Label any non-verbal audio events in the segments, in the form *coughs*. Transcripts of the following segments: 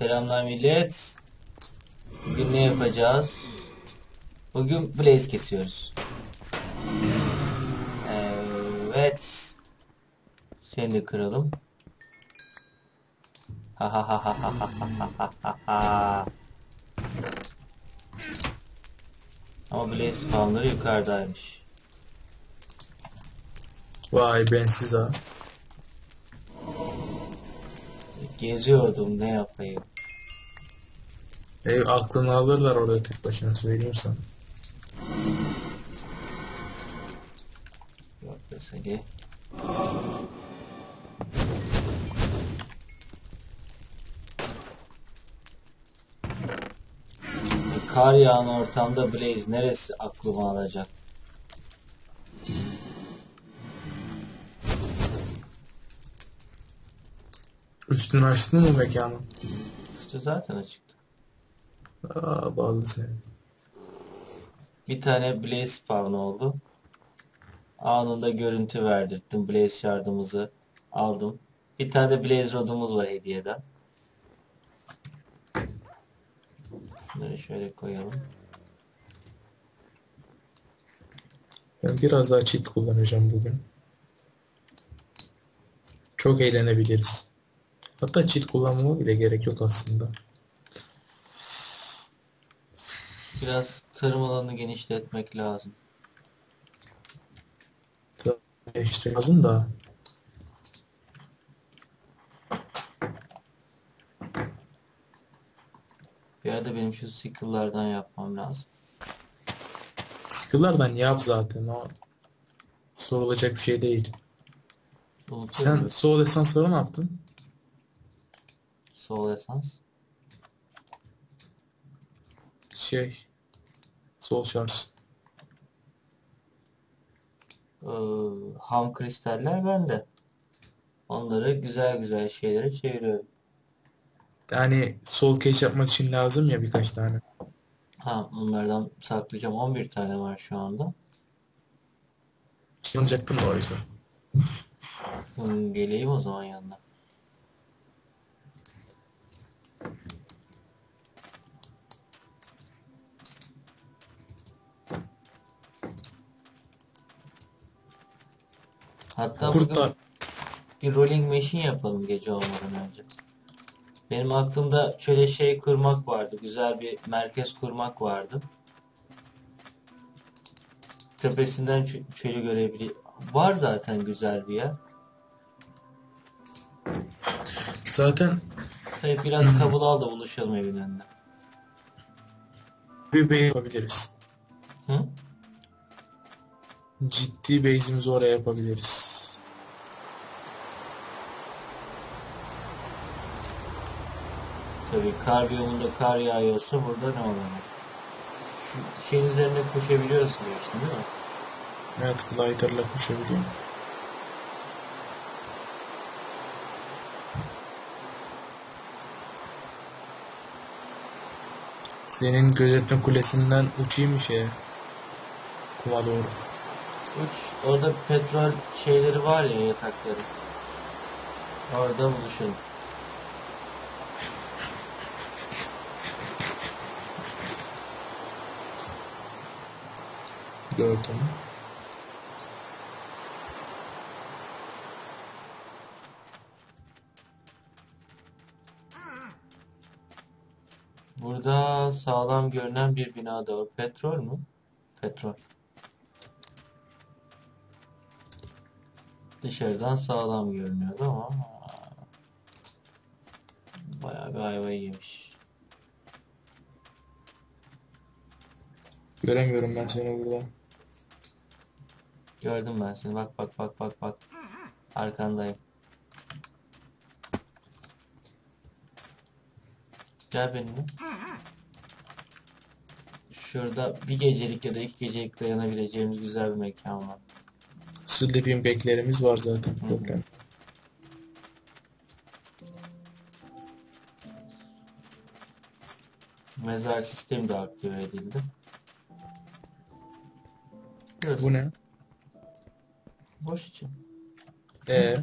Selamlar millet. Bugün ne yapacağız? Bugün blaze kesiyoruz. Evet. Seni de kıralım. Ha ha ha ha ha ha ha ha ha ha. Ama blaze spawnları yukarıdaymış. Vay bensiz ha. Geziyordum ne yapayım. Ev aklını alırlar orada tek başına söyleyeyim sana. Yok be seni. Kar yağan ortamda Blaze neresi aklıma alacak? Üstünü açtın mı mekanın? İşte zaten açıktı. Aa bağlı seni. Bir tane Blaze spawn oldu. Anında görüntü verdirttim. Blaze şardımızı aldım. Bir tane de Blaze rodumuz var hediyeden. Bunları şöyle koyalım. Ben biraz daha cheat kullanacağım bugün. Çok eğlenebiliriz. Hatta cheat kullanmama bile gerek yok aslında. Biraz tarım alanını genişletmek lazım. İşte lazım da. Bir arada benim şu sickle'lardan yapmam lazım. Skill'lardan yap zaten o sorulacak bir şey değil. Sen Unutuyorum. Soul Essence'ları ne yaptın? Soul Essence. Şey Soul Shards. Ee, ham kristaller bende. Onları güzel güzel şeylere çeviriyorum. Yani Soul Cage yapmak için lazım ya birkaç tane. Ha, bunlardan saklayacağım. 11 tane var şu anda. Yanacaktım da o yüzden. Hmm, geleyim o zaman yanına. Hatta bugün Kurtlar. bir rolling machine yapalım gece olmadan önce. Benim aklımda şöyle şey kurmak vardı. Güzel bir merkez kurmak vardı. Tepesinden çölü görebilir. Var zaten güzel bir yer. Zaten Sayıp biraz kabul al da buluşalım evin önünde. bir base yapabiliriz. Hı? Ciddi base'imizi oraya yapabiliriz. Tabii kar biyomunda kar yağıyorsa burada ne olacak? Şu şeyin üzerinde koşabiliyorsun diyorsun değil mi? Evet glider'la koşabiliyorum. Senin gözetleme kulesinden uçayım mı şeye? Kuma doğru. Uç, orada petrol şeyleri var ya yatakları. Orada buluşalım. Gördüm. Burada sağlam görünen bir bina da var. Petrol mü? Petrol. Dışarıdan sağlam görünüyordu ama bayağı bir ayvayı yemiş. Göremiyorum ben seni burada. Gördüm ben seni. Bak bak bak bak bak. Arkandayım. Gel benimle. Şurada bir gecelik ya da iki gecelik dayanabileceğimiz güzel bir mekan var. Sleeping bag'lerimiz var zaten. hı. Problem. Mezar sistemi de aktive edildi. Burası Bu ne? Boş için. Ee,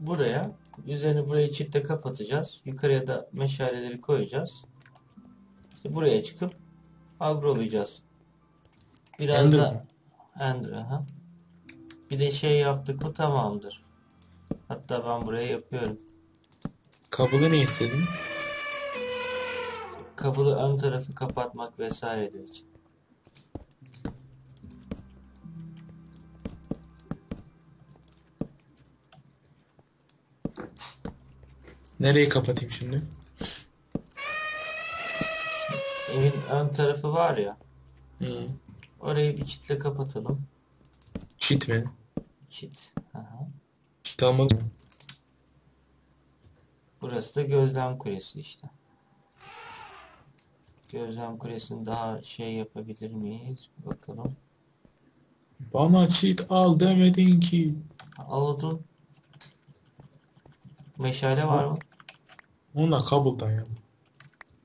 Buraya Üzerini burayı çitle kapatacağız. Yukarıya da meşaleleri koyacağız. İşte buraya çıkıp agrolayacağız. Biraz Ender da? Ender, aha. Bir de şey yaptık mı tamamdır. Hatta ben buraya yapıyorum. Kablo ne istedin? Kablo ön tarafı kapatmak vesaire için. Nereyi kapatayım şimdi? Evin ön tarafı var ya. Hı. Orayı bir çitle kapatalım. Çit mi? Çit. Aha. Çit almadım. Burası da gözlem kulesi işte. Gözlem kulesini daha şey yapabilir miyiz? Bakalım. Bana çit al demedin ki. Al odun. Meşale var mı? Onunla kablodan ya.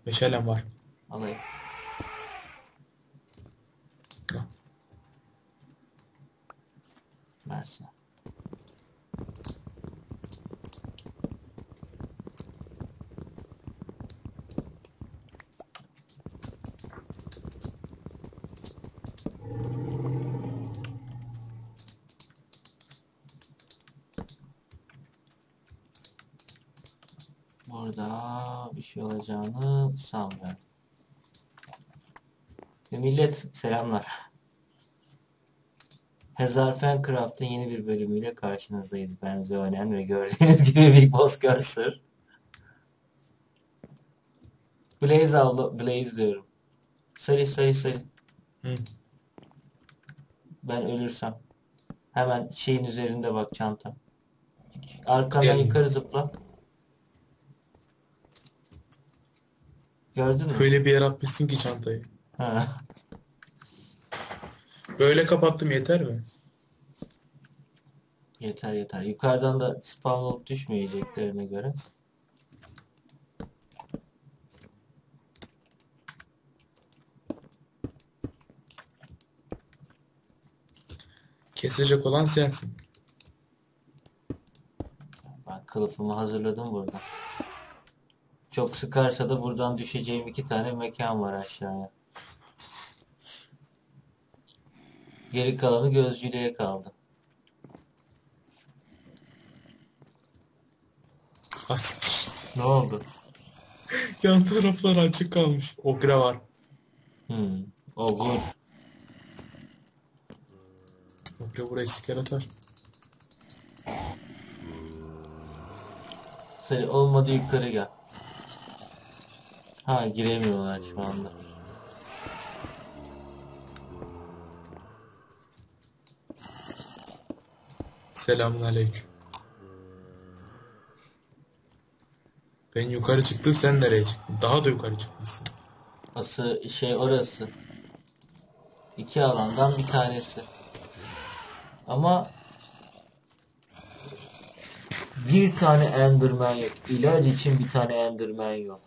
Meşalem var. Alayım. Al. Burada bir şey olacağını sanmıyorum. Millet selamlar. Hezarfen Craft'ın yeni bir bölümüyle karşınızdayız. Ben Zönen ve gördüğünüz *laughs* gibi Big Boss Cursor. Blaze avla, Blaze diyorum. Sarı sarı sarı. Hı. Ben ölürsem. Hemen şeyin üzerinde bak çanta. Arkandan Geldim. yukarı zıpla. Gördün mü? Böyle bir yer atmışsın ki çantayı. Ha. Böyle kapattım yeter mi? Yeter yeter. Yukarıdan da spawn olup düşmeyeceklerine göre. Kesecek olan sensin. Ben kılıfımı hazırladım burada. Çok sıkarsa da buradan düşeceğim iki tane mekan var aşağıya. Geri kalanı gözcülüğe kaldı. Ne oldu? Yan taraflar açık kalmış. Okra var. Hmm. O good. Okra burayı siker atar. Sarı olmadı yukarı gel. Ha giremiyorlar şu anda. Selamünaleyküm. Ben yukarı çıktım sen nereye çıktın? Daha da yukarı çıkmışsın. Asıl şey orası. İki alandan bir tanesi. Ama bir tane Enderman yok. İlaç için bir tane Enderman yok.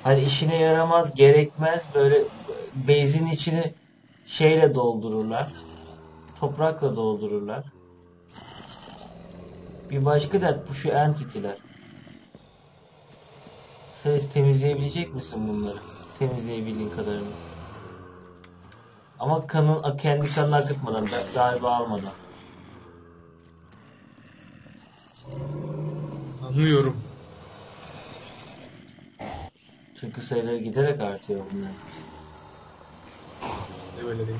Hani işine yaramaz, gerekmez böyle bezin içini şeyle doldururlar. Toprakla doldururlar. Bir başka dert bu şu entity'ler. Sen temizleyebilecek misin bunları? Temizleyebildiğin kadarını. Ama kanın kendi kanını akıtmadan, da- galiba almadan. Sanmıyorum. Çünkü sayıları giderek artıyor bunlar. Ne böyle değil.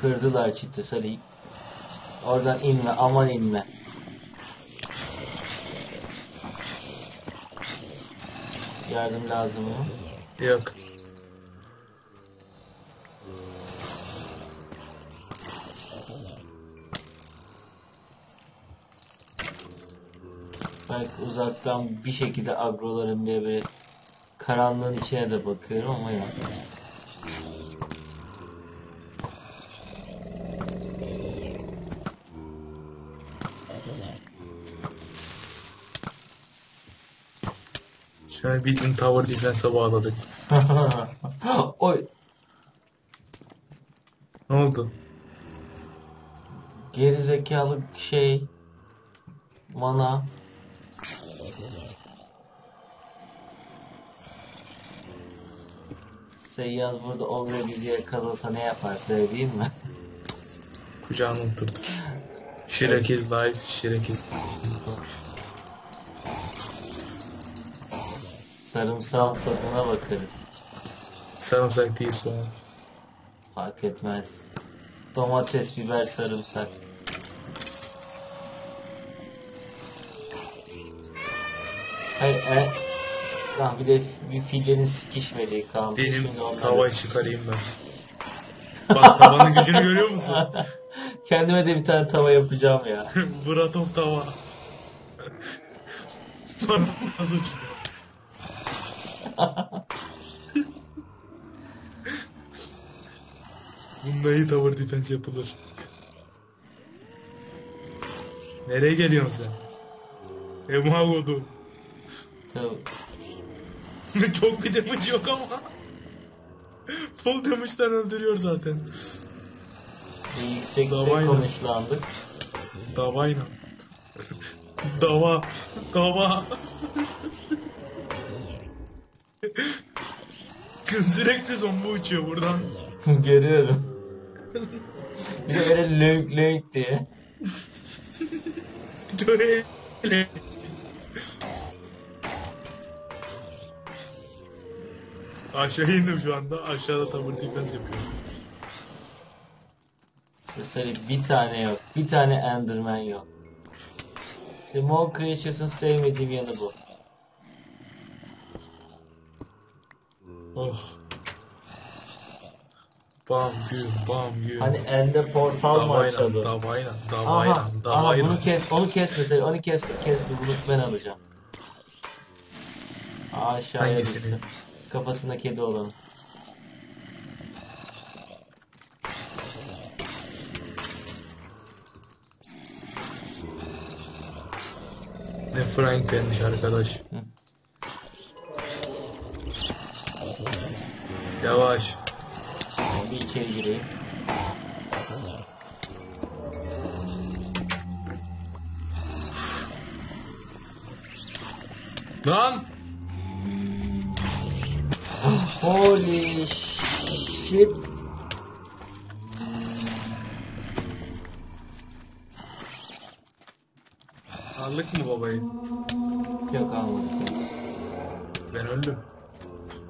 Kırdılar çiti sarıyı. Oradan inme, aman inme. Yardım lazım mı? Yok. Belki uzaktan bir şekilde agrolarım diye böyle karanlığın içine de bakıyorum ama yok. An bildiğin tower defense'a bağladık. *laughs* Oy. Ne oldu? Geri zekalı şey. Mana. Seyyaz burada Ogre bizi yakalasa ne yapar söyleyeyim mi? Kucağına oturdu. Shrek is live, Shrek is Sarımsal tadına bakarız. Sarımsak değil soğan. Fark etmez. Domates, biber, sarımsak. Hayır, e, ah bir de bir filenin sikişmediği kalmış. Benim Şimdi onları- tavayı çıkarayım ben. Bak tavanın gücünü görüyor musun? *laughs* Kendime de bir tane tava yapacağım ya. *laughs* Bratov tava. Lan nasıl *laughs* uçuyor? Bununla iyi tower defense yapılır. Nereye geliyorsun sen? Emagodu. Tabii. *laughs* Çok bir damage yok ama. Full damage'den öldürüyor zaten. Bir yüksekte Davayla. konuşlandık. Davayla. Dava. Dava. Kız sürekli zombi uçuyor buradan. *laughs* Görüyorum. bir de böyle lönk lönk diye. Öyle. Aşağı indim şu anda. Aşağıda tower defense yapıyorum. Mesela bir tane yok. Bir tane Enderman yok. İşte Mole Creatures'ın sevmediğim yanı bu. Oh. Bam güm bam güm. Hani ende portal mı açıldı? davayla, Aha, davayla, aha davayla. bunu kes, onu kes mesela, onu kes, kes bunu ben alacağım. Aşağıya Hangisini? düştü. Kafasında kedi olanı. Ne Franklin'miş arkadaş. Yavaş. Bir içeri gireyim. Lan! Holy shit. Aldık mı babayı? Yok almadık. Ben öldüm.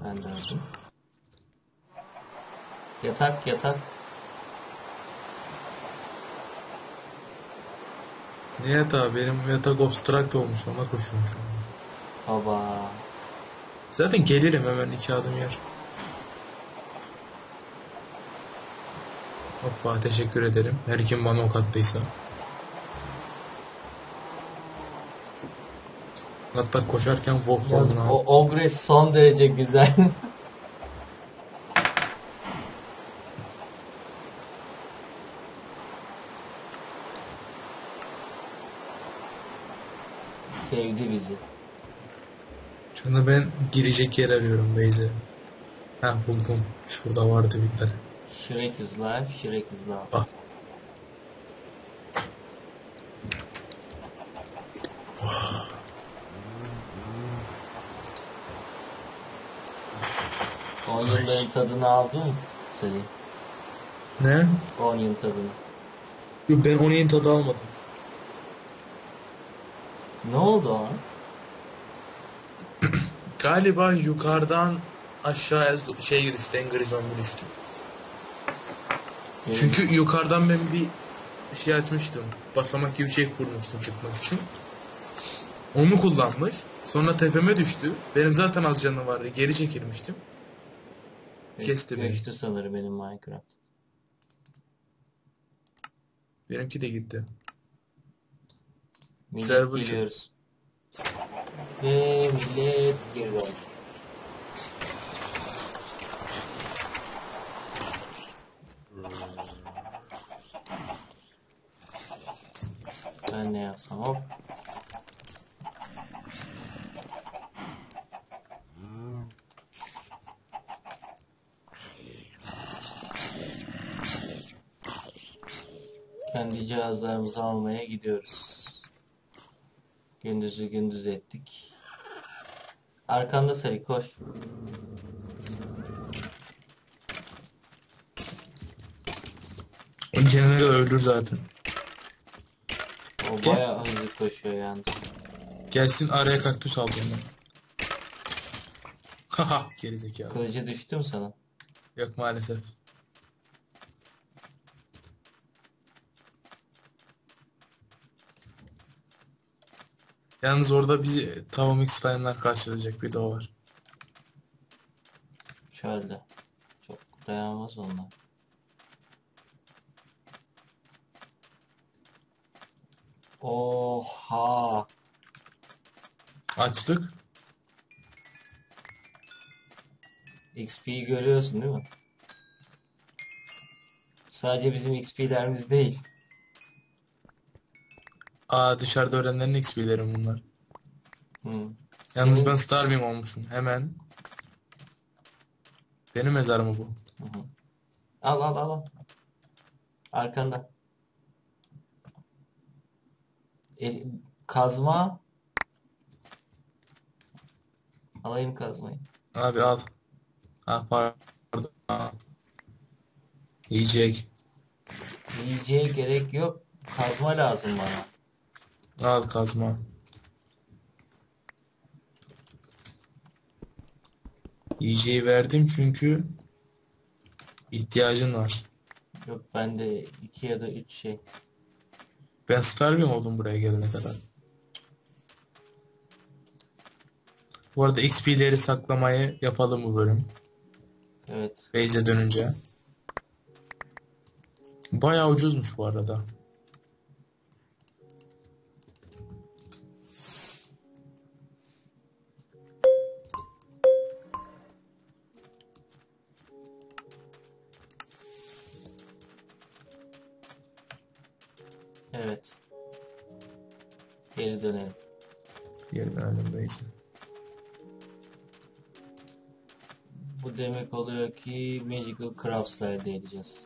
Ben de aldım. Yatak yatak. Ne yatağı? Benim yatak obstruct olmuş. Ona koşuyorum şu an. Baba. Zaten gelirim hemen iki adım yer. Hoppa teşekkür ederim. Her kim bana ok attıysa. Hatta koşarken Wolf Yalnız Horn'u o. Ogre son derece güzel. *laughs* Sevdi bizi. Şimdi ben girecek yer arıyorum Beyze. Ha buldum. Şurada vardı bir yer. Shrek is live, Shrek is live. Ah. On yılların tadını aldın mı Selim? Ne? On yıl tadını. Yok ben onun tadı almadım. Ne oldu o? Galiba yukarıdan aşağıya şey düştü, Angry Zombie düştü. Benim- Çünkü yukarıdan ben bir şey açmıştım. Basamak gibi bir şey kurmuştum çıkmak için. Onu kullanmış. Sonra tepeme düştü. Benim zaten az canım vardı. Geri çekilmiştim. kesti beni. Göçtü sanırım benim Minecraft. Benimki de gitti. Server geliyoruz. Ve millet geri döndü. Ben ne yapsam hop. Kendi cihazlarımızı almaya gidiyoruz. Gündüzü gündüz ettik. Arkanda Sari koş. O general ölür zaten. O Gel. bayağı hızlı koşuyor yalnız. Gelsin araya kaktüs al bundan. *laughs* Haha gerizekalı. Kılıcı düştü mü sana? Yok maalesef. Yalnız orada bizi Tavamix Stein'lar karşılayacak bir de o var. Çölde. Çok dayanmaz onlar. Oha. Açlık. XP'yi görüyorsun değil mi? Sadece bizim XP'lerimiz değil. Aa dışarıda öğrenenlerin XP'lerim bunlar. Hı. Yalnız Senin- ben Starbeam olmuşum. Hemen. Benim mezarım mı bu? Hı hı. Al al al al. Arkanda. El, kazma. Alayım kazmayı. Abi al. Ha pardon. Aa. Yiyecek. Yiyeceğe gerek yok. Kazma lazım bana. Al kazma. Yiyeceği verdim çünkü ihtiyacın var. Yok bende iki ya da üç şey. Ben Starbeam oldum buraya gelene kadar. Bu arada XP'leri saklamayı yapalım bu bölüm. Evet. Base'e dönünce. Bayağı ucuzmuş bu arada. Evet. Geri dönelim. Geri dönelim base'e. Bu demek oluyor ki Magical Crafts'la elde edeceğiz.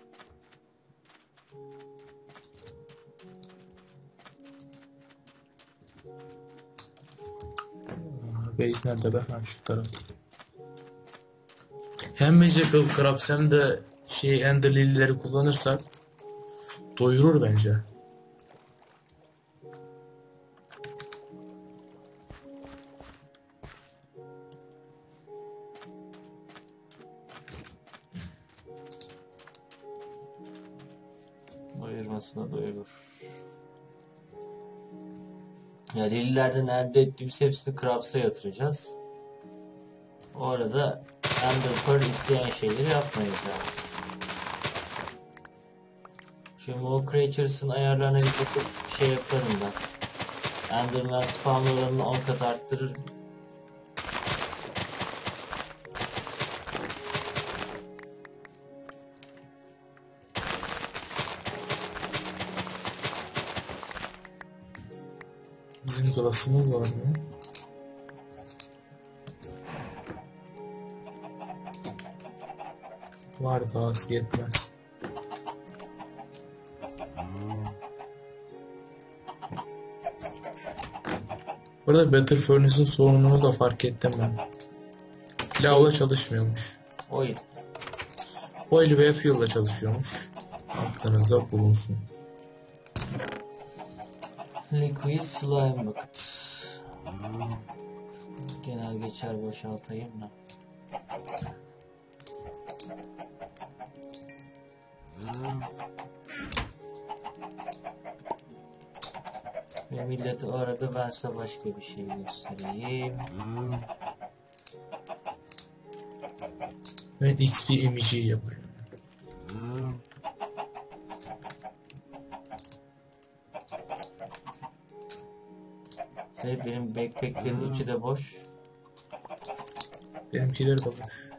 Base nerede be? Ha şu taraf. Hem Magical Crabs hem de şey Ender Lily'leri kullanırsak doyurur bence. Ya lililerden elde ettiğimiz hepsini Crabs'a yatıracağız. O arada Ender Pearl isteyen şeyleri yapmayacağız. Şimdi o Creatures'ın ayarlarına bir bakıp şey yaparım ben. Enderman spawn oranını 10 kat arttırır. Bizim dolasımız var mı? Var da az yetmez. Burada Battle Furnace'ın sorununu da fark ettim ben. Lavla çalışmıyormuş. Oy. Oil ve fuel'la çalışıyormuş. Aklınızda bulunsun. Liquid Slime Bucket. Genel geçer boşaltayım da. Ve milleti o arada ben size başka bir şey göstereyim. Ben XP emici yapıyorum. Şey, benim backpacklerin içi de boş. Benimkileri de boş.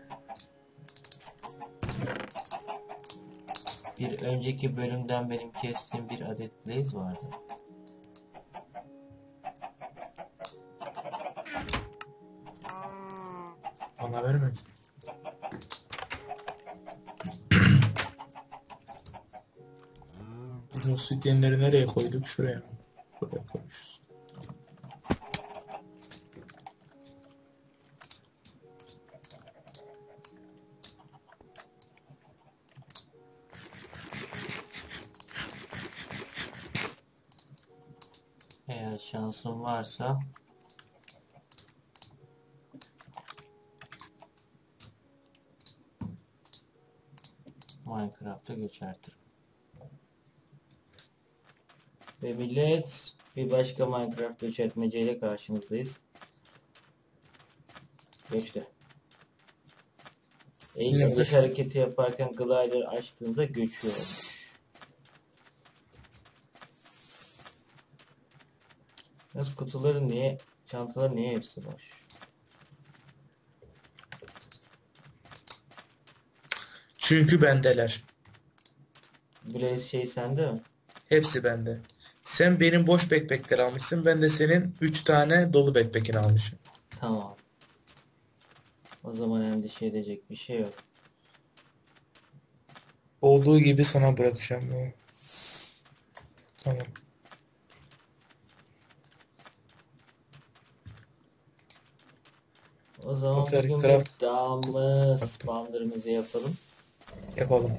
Bir önceki bölümden benim kestiğim bir adet blaze vardı. Bana vermedin. Bizim obsidyenleri nereye koyduk? Şuraya mı? Göçertirim. Ve millet bir başka Minecraft göçertmeceyle karşınızdayız. Yine Eğitim göçtü. hareketi yaparken glider açtığınızda göçüyormuş. Yalnız kutuların niye, çantaların niye hepsi boş? Çünkü bendeler. Blaze şey sende mi? Hepsi bende. Sen benim boş backpack'leri almışsın. Ben de senin 3 tane dolu backpack'ini almışım. Tamam. O zaman endişe edecek bir şey yok. Olduğu gibi sana bırakacağım bunu. Tamam. O zaman Otel bugün craft. bir dağımı spawner'ımızı yapalım. Yapalım.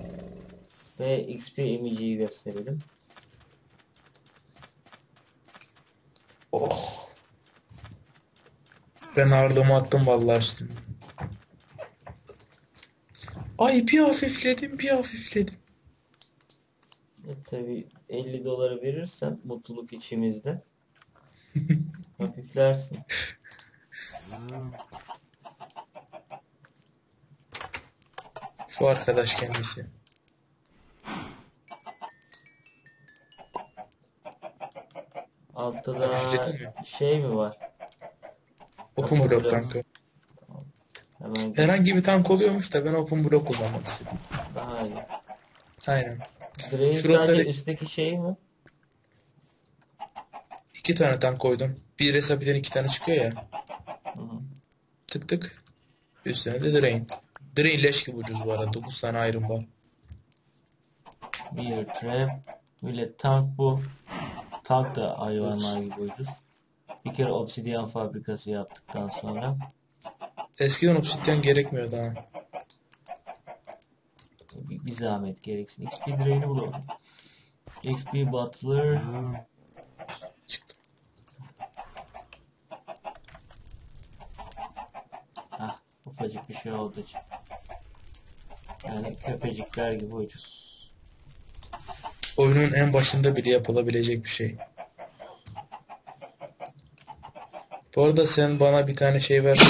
Ve XP emiciyi gösterelim. Oh. Ben ağırlığımı attım vallahi şimdi. Ay bir hafifledim bir hafifledim. E, tabii 50 doları verirsen mutluluk içimizde. *laughs* Hafiflersin. Şu arkadaş kendisi. Altta da mi? şey mi var? Open Open block block. tankı. Hemen Herhangi bir tank oluyormuş da ben open block kullanmak istedim. daha iyi. Aynen. Drain Şu sadece üstteki şey mi? İki tane tank koydum. Bir hesapiden iki tane çıkıyor ya. Hı hı. Tık tık. Üstüne de drain. Drain leş gibi ucuz bu arada. 9 tane iron var. Bir trap. Millet tank bu. Tank da hayvanlar gibi ucuz. Bir kere obsidyen fabrikası yaptıktan sonra Eskiden obsidyen gerekmiyordu ha. bir, bir zahmet gereksin. XP drain'i bulalım. XP Butler Çıktı. Ah, ufacık bir şey için. Yani köpecikler gibi ucuz. Oyunun en başında bile yapılabilecek bir şey. Bu arada sen bana bir tane şey ver. *coughs*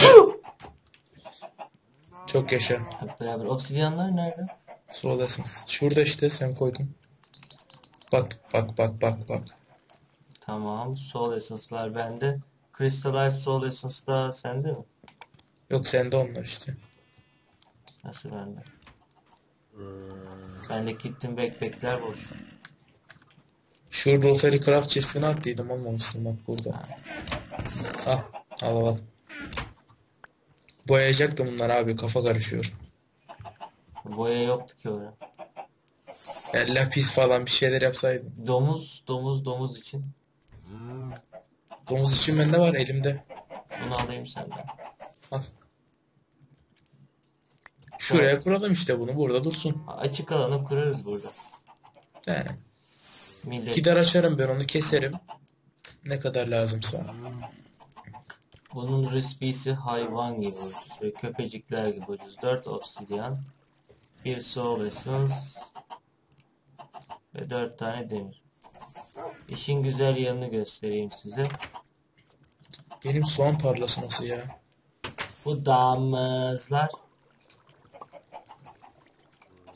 Çok yaşa. Hep beraber. Obsidyenler nerede? Sıradasın. Şurada işte sen koydun. Bak bak bak bak bak. Tamam. Soul Essence'lar bende. Crystallized Soul Essence da sende mi? Yok sende onlar işte. Nasıl bende? Bende Kitten Backpack'ler boş. Şu Rotary Craft chest'ini attıydım almamışsın bak burada. Al al al. Boyayacaktım bunlar abi kafa karışıyor. Boya yoktu ki orada. Ya lapis falan bir şeyler yapsaydım. Domuz, domuz, domuz için. Domuz için bende var elimde. Bunu alayım senden. Al. Şuraya kuralım işte bunu burada dursun. Açık alanı kurarız burada. He. Millet Gider açarım ben onu keserim. Ne kadar lazımsa. bunun recipe'si hayvan gibi ucuz ve köpecikler gibi ucuz. 4 obsidyen, 1 soul essence ve 4 tane demir. İşin güzel yanını göstereyim size. Benim soğan tarlası nasıl ya? Bu damızlar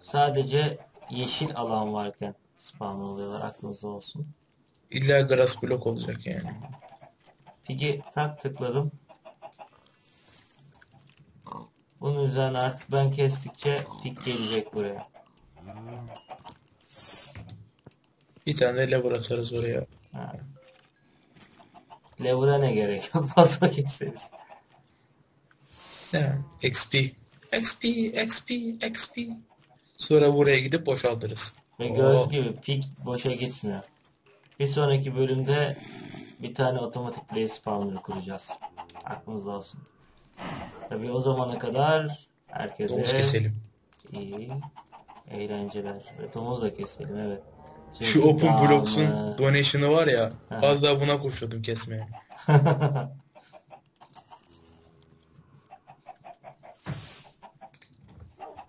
sadece yeşil alan varken spawn oluyorlar aklınızda olsun. İlla grass block olacak yani. Pigi tak tıkladım. Bunun üzerine artık ben kestikçe pik gelecek buraya. Bir tane lever atarız oraya. Ha. Level'a ne gerek yok *laughs* fazla keseriz. Ne? XP. XP, XP, XP. Sonra buraya gidip boşaltırız. Ve Oo. gördüğünüz gibi pik boşa gitmiyor. Bir sonraki bölümde bir tane otomatik play spawner kuracağız. Aklınızda olsun. Tabii o zamana kadar herkese Domuz keselim. iyi eğlenceler. Ve domuz da keselim evet. Şu Çünkü Open Blocks'un donation'ı var ya. Ha. Az daha buna koşuyordum kesmeye. *laughs*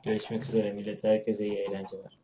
Görüşmek üzere millet. Herkese iyi eğlenceler.